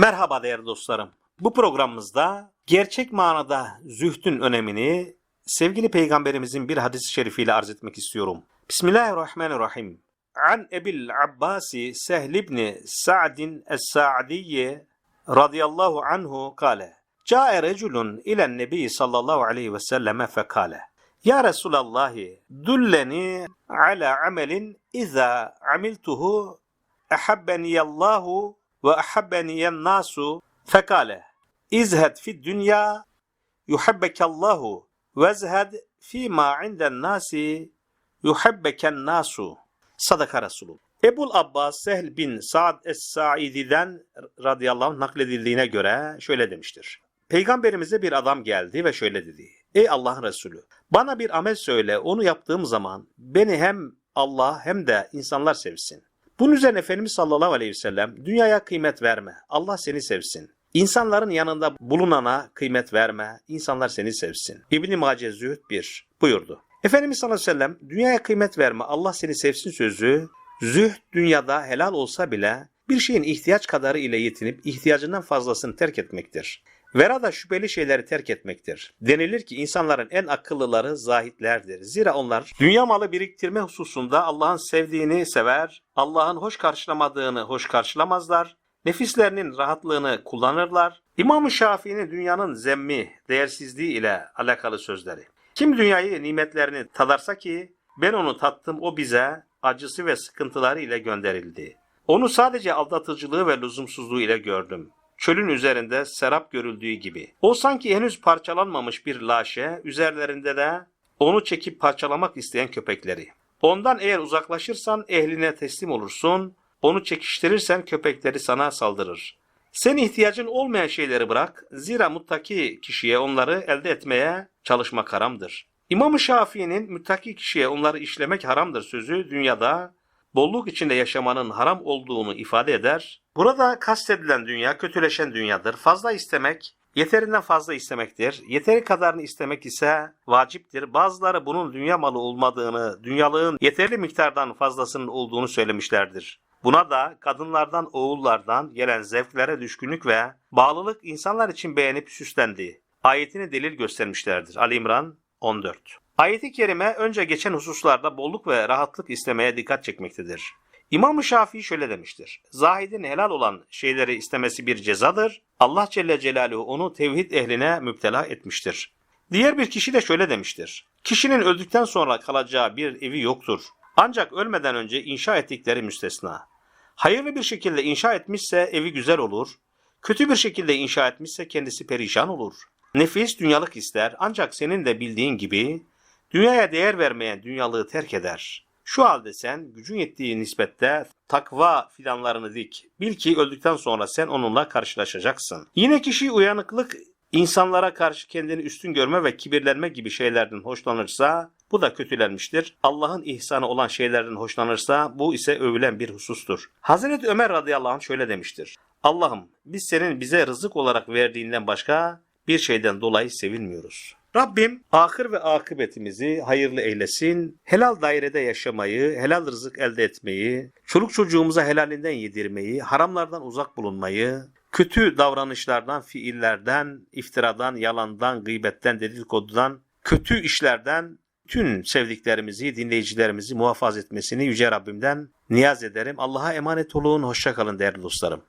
Merhaba değerli dostlarım. Bu programımızda gerçek manada zühdün önemini sevgili peygamberimizin bir hadis-i şerifiyle arz etmek istiyorum. Bismillahirrahmanirrahim. An Ebil Abbasi Sehl ibn Sa'din Es-Sa'diyye radıyallahu anhu kale. Câe reculun ilen nebi sallallahu aleyhi ve selleme fekale. Ya Resulallah, dulleni ala amelin iza amiltuhu ahabbeniyallahu ve ahabbeniyen nasu fekale. İzhed fi dünya yuhabbekallahu vezhed fîmâ inden nasi yuhabbeken nasu. Sadaka Resulü. Ebul Abbas Sehl bin Sa'd Es-Sa'idi'den radıyallahu anh nakledildiğine göre şöyle demiştir. Peygamberimize bir adam geldi ve şöyle dedi. Ey Allah'ın Resulü bana bir amel söyle onu yaptığım zaman beni hem Allah hem de insanlar sevsin. Bunun üzerine Efendimiz sallallahu aleyhi ve sellem dünyaya kıymet verme. Allah seni sevsin. İnsanların yanında bulunana kıymet verme. İnsanlar seni sevsin. İbn-i Mace Zühd 1 buyurdu. Efendimiz sallallahu aleyhi ve sellem dünyaya kıymet verme. Allah seni sevsin sözü zühd dünyada helal olsa bile bir şeyin ihtiyaç kadarı ile yetinip ihtiyacından fazlasını terk etmektir. Vera da şüpheli şeyleri terk etmektir. Denilir ki insanların en akıllıları zahitlerdir. Zira onlar dünya malı biriktirme hususunda Allah'ın sevdiğini sever, Allah'ın hoş karşılamadığını hoş karşılamazlar, nefislerinin rahatlığını kullanırlar. İmam-ı Şafii'nin dünyanın zemmi, değersizliği ile alakalı sözleri. Kim dünyayı nimetlerini tadarsa ki ben onu tattım o bize acısı ve sıkıntıları ile gönderildi. Onu sadece aldatıcılığı ve lüzumsuzluğu ile gördüm çölün üzerinde serap görüldüğü gibi. O sanki henüz parçalanmamış bir laşe, üzerlerinde de onu çekip parçalamak isteyen köpekleri. Ondan eğer uzaklaşırsan ehline teslim olursun, onu çekiştirirsen köpekleri sana saldırır. Sen ihtiyacın olmayan şeyleri bırak, zira muttaki kişiye onları elde etmeye çalışmak haramdır. İmam-ı Şafii'nin muttaki kişiye onları işlemek haramdır sözü dünyada bolluk içinde yaşamanın haram olduğunu ifade eder. Burada kastedilen dünya kötüleşen dünyadır. Fazla istemek yeterinden fazla istemektir. Yeteri kadarını istemek ise vaciptir. Bazıları bunun dünya malı olmadığını, dünyalığın yeterli miktardan fazlasının olduğunu söylemişlerdir. Buna da kadınlardan, oğullardan gelen zevklere düşkünlük ve bağlılık insanlar için beğenip süslendi. Ayetini delil göstermişlerdir. Ali İmran 14. Ayet-i kerime önce geçen hususlarda bolluk ve rahatlık istemeye dikkat çekmektedir. İmam-ı Şafii şöyle demiştir. Zahidin helal olan şeyleri istemesi bir cezadır. Allah Celle Celaluhu onu tevhid ehline müptela etmiştir. Diğer bir kişi de şöyle demiştir. Kişinin öldükten sonra kalacağı bir evi yoktur. Ancak ölmeden önce inşa ettikleri müstesna. Hayırlı bir şekilde inşa etmişse evi güzel olur. Kötü bir şekilde inşa etmişse kendisi perişan olur. Nefis dünyalık ister ancak senin de bildiğin gibi Dünyaya değer vermeyen dünyalığı terk eder. Şu halde sen gücün yettiği nispette takva fidanlarını dik. Bil ki öldükten sonra sen onunla karşılaşacaksın. Yine kişi uyanıklık insanlara karşı kendini üstün görme ve kibirlenme gibi şeylerden hoşlanırsa bu da kötülenmiştir. Allah'ın ihsanı olan şeylerden hoşlanırsa bu ise övülen bir husustur. Hazreti Ömer radıyallahu anh şöyle demiştir. Allah'ım biz senin bize rızık olarak verdiğinden başka bir şeyden dolayı sevilmiyoruz. Rabbim ahir ve akıbetimizi hayırlı eylesin. Helal dairede yaşamayı, helal rızık elde etmeyi, çoluk çocuğumuza helalinden yedirmeyi, haramlardan uzak bulunmayı, kötü davranışlardan, fiillerden, iftiradan, yalandan, gıybetten, dedikodudan, kötü işlerden tüm sevdiklerimizi, dinleyicilerimizi muhafaza etmesini Yüce Rabbimden niyaz ederim. Allah'a emanet olun. Hoşça kalın değerli dostlarım.